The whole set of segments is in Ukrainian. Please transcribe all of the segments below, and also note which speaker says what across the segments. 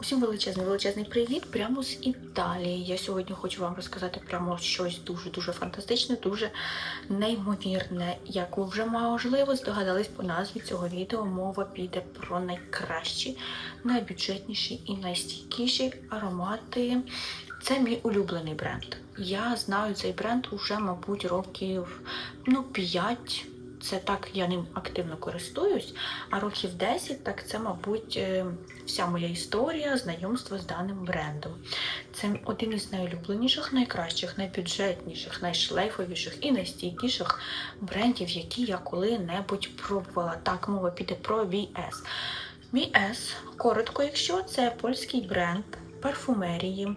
Speaker 1: Усім величезний величезний привіт прямо з Італії. Я сьогодні хочу вам розказати прямо щось дуже дуже фантастичне, дуже неймовірне. Як ви вже можливо здогадались по назві цього відео, мова піде про найкращі, найбюджетніші і найстійкіші аромати. Це мій улюблений бренд. Я знаю цей бренд уже, мабуть, років ну 5. Це так, я ним активно користуюсь, а років 10, так це, мабуть, е, вся моя історія знайомства з даним брендом. Це один із найулюбленіших, найкращих, найбюджетніших, найшлейфовіших і найстійкіших брендів, які я коли-небудь пробувала. Так, мова піде про VS. VS, коротко, якщо це польський бренд парфумерії.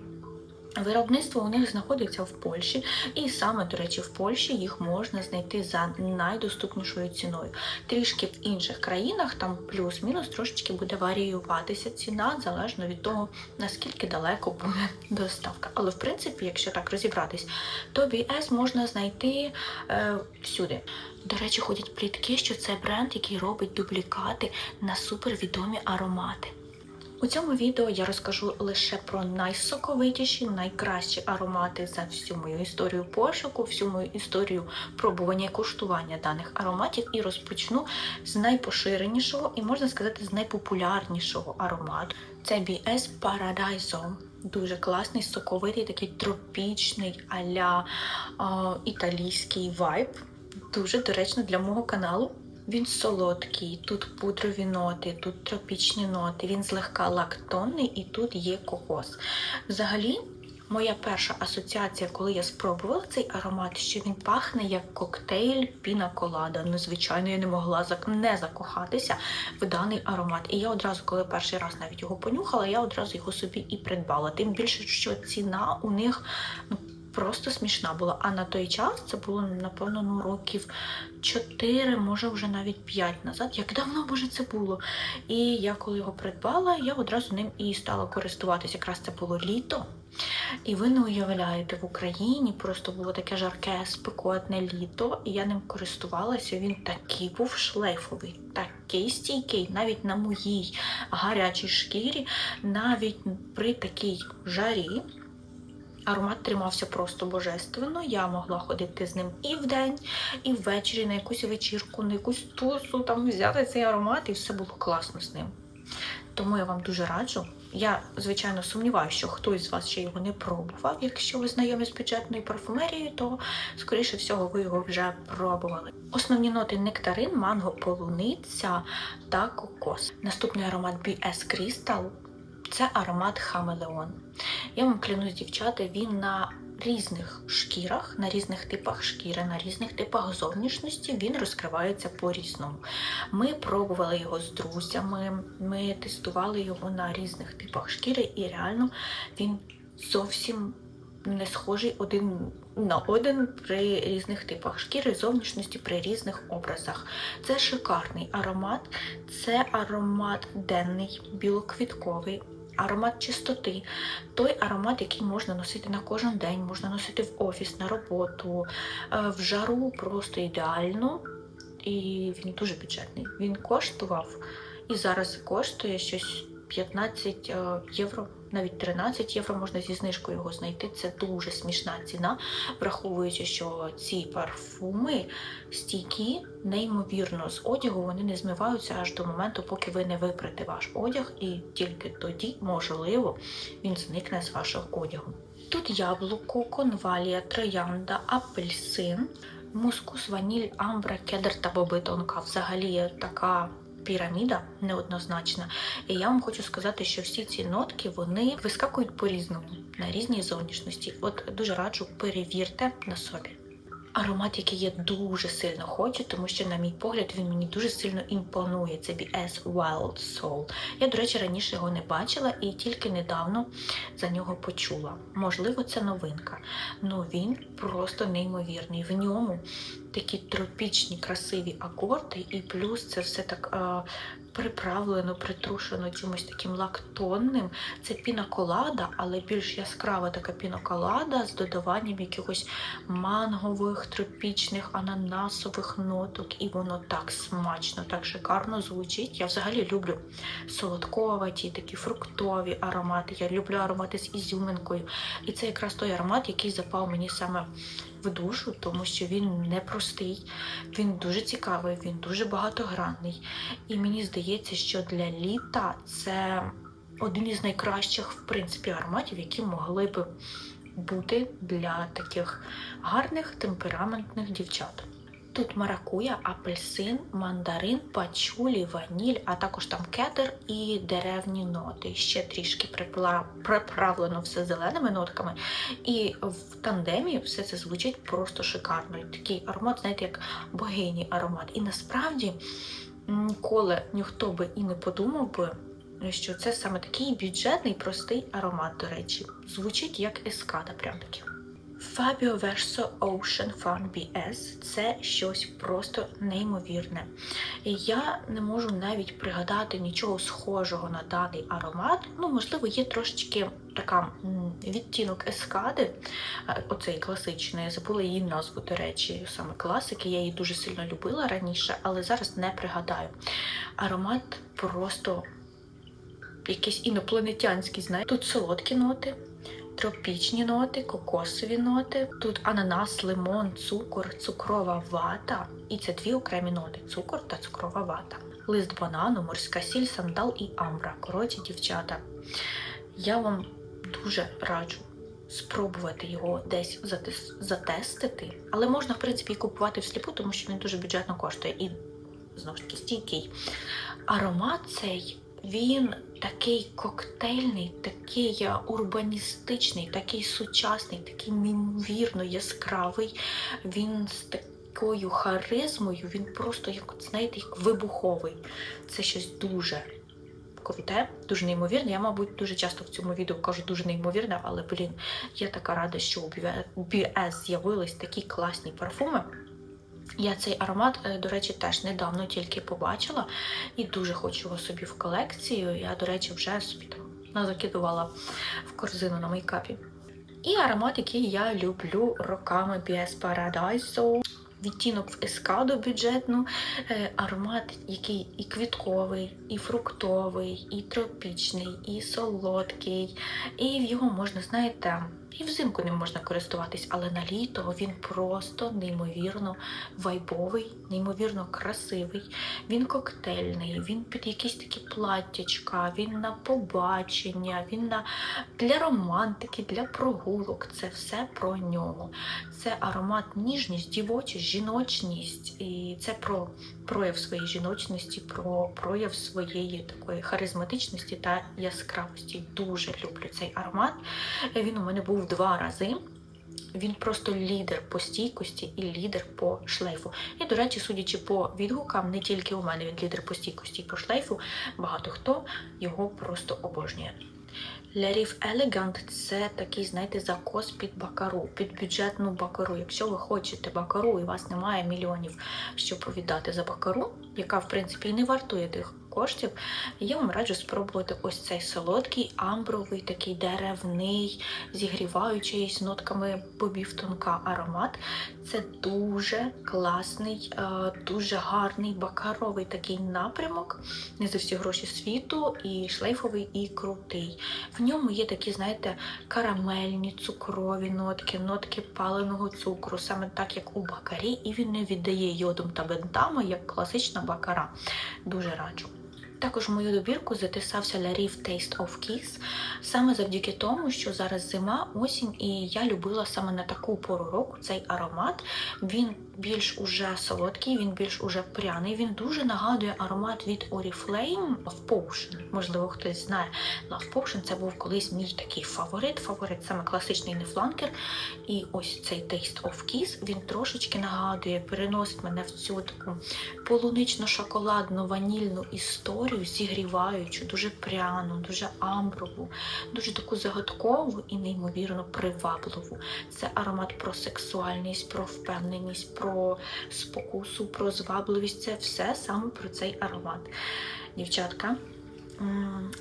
Speaker 1: Виробництво у них знаходиться в Польщі, і саме, до речі, в Польщі їх можна знайти за найдоступнішою ціною. Трішки в інших країнах там плюс-мінус трошечки буде варіюватися ціна залежно від того, наскільки далеко буде доставка. Але в принципі, якщо так розібратись, то BS можна знайти е, всюди. До речі, ходять плітки, що це бренд, який робить дублікати на супервідомі аромати. У цьому відео я розкажу лише про найсоковитіші, найкращі аромати за всю мою історію пошуку, всю мою історію пробування і куштування даних ароматів і розпочну з найпоширенішого і можна сказати з найпопулярнішого аромату. Це BS Paradiso. Дуже класний, соковитий, такий тропічний аля італійський вайб. Дуже доречно для мого каналу. Він солодкий, тут пудрові ноти, тут тропічні ноти, він злегка лактонний і тут є кокос. Взагалі, моя перша асоціація, коли я спробувала цей аромат, що він пахне як коктейль піна колада. Ну, звичайно, я не могла не закохатися в даний аромат. І я одразу, коли перший раз навіть його понюхала, я одразу його собі і придбала. Тим більше, що ціна у них ну, просто смішна була. А на той час це було, напевно, ну, років 4, може вже навіть 5 назад. Як давно може це було? І я коли його придбала, я одразу ним і стала користуватися. Якраз це було літо. І ви не уявляєте, в Україні просто було таке жарке, спекотне літо, і я ним користувалася. Він такий був шлейфовий, такий стійкий, навіть на моїй гарячій шкірі, навіть при такій жарі. Аромат тримався просто божественно. Я могла ходити з ним і вдень, і ввечері на якусь вечірку, на якусь тусу, там взяти цей аромат, і все було класно з ним. Тому я вам дуже раджу. Я, звичайно, сумніваюся, що хтось з вас ще його не пробував. Якщо ви знайомі з бюджетною парфумерією, то, скоріше всього, ви його вже пробували. Основні ноти нектарин, манго, полуниця та кокос. Наступний аромат BS Crystal це аромат Хамелеон. Я вам клянусь, дівчата, він на різних шкірах, на різних типах шкіри, на різних типах зовнішності він розкривається по-різному. Ми пробували його з друзями, ми тестували його на різних типах шкіри, і реально він зовсім не схожий один на один при різних типах шкіри, зовнішності, при різних образах. Це шикарний аромат, це аромат денний, білоквітковий. Аромат чистоти, той аромат, який можна носити на кожен день, можна носити в офіс, на роботу, в жару просто ідеально. І він дуже бюджетний. Він коштував і зараз коштує щось 15 євро, навіть 13 євро можна зі знижкою його знайти. Це дуже смішна ціна, враховуючи, що ці парфуми стійкі, неймовірно, з одягу вони не змиваються аж до моменту, поки ви не випрете ваш одяг, і тільки тоді, можливо, він зникне з вашого одягу. Тут яблуко, конвалія, троянда, апельсин, мускус, ваніль, амбра, кедр та боби тонка. Взагалі така піраміда неоднозначна. І я вам хочу сказати, що всі ці нотки вони вискакують по-різному на різній зовнішності. От дуже раджу перевірте на собі. Аромат, який я дуже сильно хочу, тому що, на мій погляд, він мені дуже сильно імпонує. Це BS Wild Soul. Я, до речі, раніше його не бачила і тільки недавно за нього почула. Можливо, це новинка. Ну він просто неймовірний. В ньому такі тропічні красиві акорди, і плюс це все так е, приправлено, притрушено чимось таким лактонним. Це пінаколада, але більш яскрава така пінаколада з додаванням якихось мангових, тропічних, ананасових ноток. І воно так смачно, так шикарно звучить. Я взагалі люблю солодковаті, такі фруктові аромати. Я люблю аромати з ізюминкою. І це якраз той аромат, який запав мені саме в душу, тому що він непростий, він дуже цікавий, він дуже багатогранний. І мені здається, що для літа це один із найкращих, в принципі, ароматів, які могли б бути для таких гарних темпераментних дівчат. Тут маракуя, апельсин, мандарин, пачулі, ваніль, а також там кетер і деревні ноти. Ще трішки приправлено все зеленими нотками. І в тандемі все це звучить просто шикарно. І Такий аромат, знаєте, як богині аромат. І насправді ніколи ніхто би і не подумав би, що це саме такий бюджетний, простий аромат, до речі. Звучить як ескада, прям таки. Fabio Verso Ocean Fun BS це щось просто неймовірне. Я не можу навіть пригадати нічого схожого на даний аромат. Ну, можливо, є трошечки така відтінок ескади, е, оцей класичний. Я забула її назву, до речі, саме класики. Я її дуже сильно любила раніше, але зараз не пригадаю. Аромат просто якийсь інопланетянський, знаєте. Тут солодкі ноти тропічні ноти, кокосові ноти. Тут ананас, лимон, цукор, цукрова вата. І це дві окремі ноти: цукор та цукрова вата. Лист банану, морська сіль, сандал і амбра. Коротше, дівчата. Я вам дуже раджу спробувати його десь затес- затестити. Але можна, в принципі, і купувати всліпу, тому що він дуже бюджетно коштує і знову ж таки стійкий. Аромат цей він такий коктейльний, такий е, урбаністичний, такий сучасний, такий неймовірно яскравий. Він з такою харизмою, він просто, як знаєте, як вибуховий. Це щось дуже круте, дуже неймовірне. Я, мабуть, дуже часто в цьому відео кажу дуже неймовірне, але блін, я така рада, що у BS з'явились такі класні парфуми. Я цей аромат, е, до речі, теж недавно тільки побачила і дуже хочу його собі в колекцію. Я, до речі, вже собі там назакидувала в корзину на мейкапі. І аромат, який я люблю роками BS Paradiso. Відтінок в ескаду бюджетну, е, аромат, який і квітковий, і фруктовий, і тропічний, і солодкий. І в його можна, знаєте, і взимку ним можна користуватись, але на літо він просто неймовірно вайбовий, неймовірно красивий. Він коктейльний, він під якісь такі платтячка, він на побачення, він на для романтики, для прогулок. Це все про нього. Це аромат ніжність, дівочість, жіночність. І це про прояв своєї жіночності, про прояв своєї такої харизматичності та яскравості. Дуже люблю цей аромат. Він у мене був два рази. Він просто лідер по стійкості і лідер по шлейфу. І, до речі, судячи по відгукам, не тільки у мене він лідер по стійкості і по шлейфу, багато хто його просто обожнює. Лерів Елегант – це такий, знаєте, закос під бакару, під бюджетну бакару. Якщо ви хочете бакару і у вас немає мільйонів, щоб віддати за бакару, яка, в принципі, не вартує тих коштів, я вам раджу спробувати ось цей солодкий, амбровий, такий деревний, зігріваючий з нотками бобів тонка аромат. Це дуже класний, е, дуже гарний бакаровий такий напрямок. Не за всі гроші світу, і шлейфовий, і крутий. В ньому є такі, знаєте, карамельні, цукрові нотки, нотки паленого цукру, саме так, як у бакарі, і він не віддає йодом та бентами, як класична бакара. Дуже раджу. Також в мою добірку затисався Larif Taste of Kiss, саме завдяки тому, що зараз зима, осінь, і я любила саме на таку пору року цей аромат. Він більш уже солодкий, він більш уже пряний. Він дуже нагадує аромат від Oriflame Love Potion. Можливо, хтось знає. Love Potion це був колись мій такий фаворит, фаворит саме класичний нефланкер. І ось цей Taste of Kiss, він трошечки нагадує, переносить мене в цю таку полунично-шоколадну ванільну історію. зігріваючу, дуже пряну, дуже амброву, дуже таку загадкову і неймовірно привабливу. Це аромат про сексуальність, про впевненість, про спокусу, про звабливість. Це все саме про цей аромат. Дівчатка,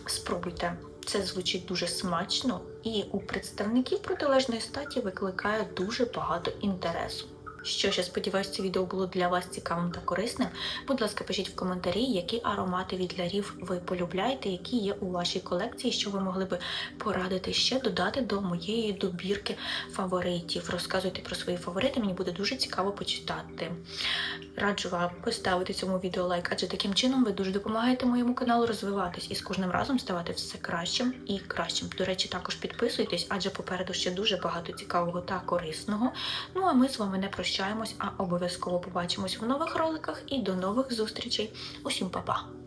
Speaker 1: спробуйте. Це звучить дуже смачно і у представників протилежної статі викликає дуже багато інтересу. Що ж, я сподіваюся, це відео було для вас цікавим та корисним. Будь ласка, пишіть в коментарі, які аромати від лярів ви полюбляєте, які є у вашій колекції, що ви могли би порадити ще додати до моєї добірки фаворитів. Розказуйте про свої фаворити, мені буде дуже цікаво почитати. Раджу вам поставити цьому відео лайк, адже таким чином ви дуже допомагаєте моєму каналу розвиватись і з кожним разом ставати все кращим і кращим. До речі, також підписуйтесь, адже попереду ще дуже багато цікавого та корисного. Ну а ми з вами не прощаємось, а обов'язково побачимось в нових роликах і до нових зустрічей. Усім па-па!